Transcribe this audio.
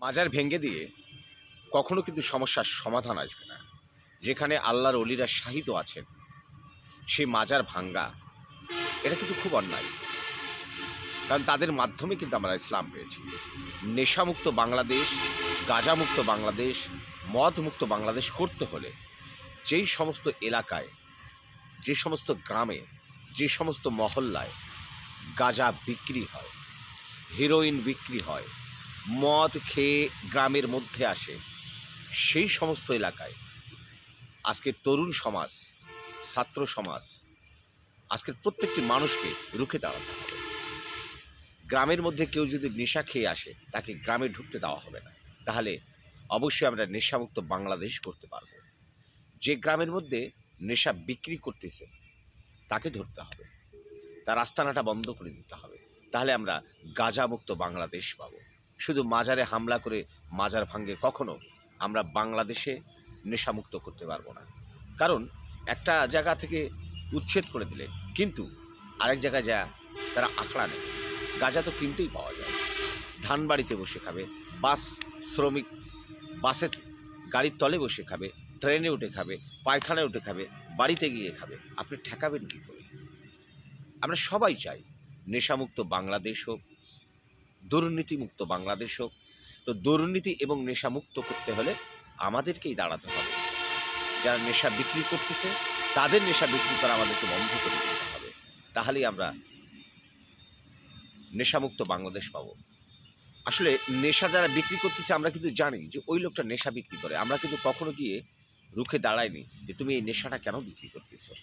মাজার ভেঙে দিয়ে কখনো কিন্তু সমস্যার সমাধান আসবে না। যেখানে আল্লাহর অলিরা শাহিদ আছেন, সেই মাজার ভাঙ্গা, এটা কিন্তু খুব অন্যায়। কারণ তাদের মাধ্যমে কিন্তু আমরা ইসলাম পেয়েছি। নেশামুক্ত বাংলাদেশ, গাঁজামুক্ত বাংলাদেশ, মদমুক্ত বাংলাদেশ করতে হলে যেই সমস্ত এলাকায়, যে সমস্ত গ্রামে, যে সমস্ত মহল্লায় গাঁজা বিক্রি হয় হিরোইন বিক্রি হয় মদ খেয়ে গ্রামের মধ্যে আসে। সেই সমস্ত এলাকায়। আজকে তরুণ সমাজ, ছাত্র সমাজ, আজকের প্রত্যেকটি মানুষকে রুখে দাঁড়াতে হবে। গ্রামের মধ্যে কেউ যদি নেশা খেয়ে আসে, তাকে গ্রামে ঢুকতে দেওয়া হবে না। তাহলে অবশ্যই আমরা নেশামুক্ত বাংলাদেশ করতে পারব। যে গ্রামের মধ্যে নেশা বিক্রি করতেছে, তাকে ধরতে হবে। তার আস্তানাটা বন্ধ করে দিতে হবে। তাহলে আমরা গাঁজামুক্ত বাংলাদেশ পাবো। শুধু মাজারে হামলা করে মাজার ভাঙ্গে কখনো আমরা বাংলাদেশে নেশামুক্ত করতে পারব না। কারণ একটা জায়গা থেকে উচ্ছেদ করে দিলে, কিন্তু আরেক জায়গায় যা তারা আঁকড়া নেয়। গাঁজা তো কিনতেই পাওয়া যায়। ধান বাড়িতে বসে খাবে, বাস শ্রমিক, বাসে গাড়ির তলে বসে খাবে, ট্রেনে উঠে খাবে, পায়খানায় উঠে খাবে, বাড়িতে গিয়ে খাবে। আপনি ঠেকাবেন কী করে? আমরা সবাই চাই নেশামুক্ত বাংলাদেশ হোক দুর্নীতিমুক্ত বাংলাদেশ হোক, তো দুর্নীতি এবং নেশামুক্ত করতে হলে আমাদেরকেই দাঁড়াতে হবে। যারা নেশা বিক্রি করতেছে, তাদের নেশা বিক্রি করা আমাদেরকে বন্ধ করে দিতে হবে। তাহলেই আমরা নেশামুক্ত বাংলাদেশ পাবো। আসলে নেশা যারা বিক্রি করতেছে, আমরা কিন্তু জানি যে ওই লোকটা নেশা বিক্রি করে। আমরা কিন্তু কখনো গিয়ে রুখে দাঁড়াইনি যে তুমি এই নেশাটা কেন বিক্রি করতেছো?